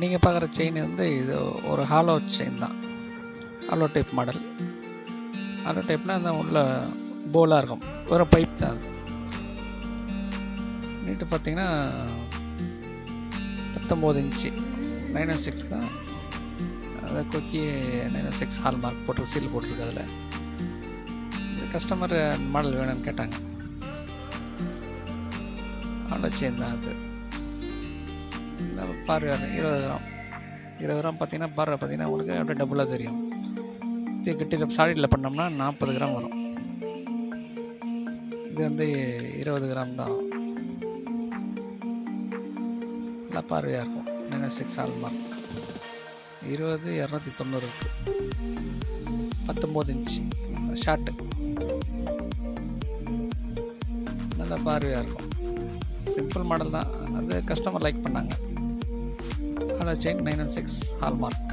நீங்கள் பார்க்குற செயின் வந்து இது ஒரு ஹாலோ செயின் தான். ஹாலோ டைப் மாடல் ஹாலோ டைப்னால் அந்த உள்ள போலாக இருக்கும். ஒரு பைப் தான் அது. நீட்டு பார்த்தீங்கன்னா பத்தொம்போது inch nine one oh six தான். அதை கொக்கி nine one six hallmark போட்டு சீல் போட்டிருக்கு அதில். கஸ்டமர் மாடல் வேணும்னு கேட்டாங்க. ஹாலோ செயின் தான் அது. இந்த பாரு இருபது கிராம். இருபது கிராம் பார்த்தீங்கன்னா பார்வை பார்த்தீங்கன்னா உங்களுக்கு அப்படியே டபுளாக தெரியும். இது கிட்ட சாலிடில் பண்ணோம்னா நாற்பது கிராம் வரும். இது வந்து இருபது கிராம் தான். நல்லா பார்வையாக இருக்கும். மைனஸ் சிக்ஸ் ஆல்மார்க் இருபது இரநூத்தி தொண்ணூறு. இருக்குது பத்தொம்போது இன்ச்சு ஷார்ட்டு நல்லா பார்வையாக இருக்கும். சிம்பிள் மாடல் தான். அது கஸ்டமர் லைக் பண்ணாங்க. Hollow chain nine one six hallmark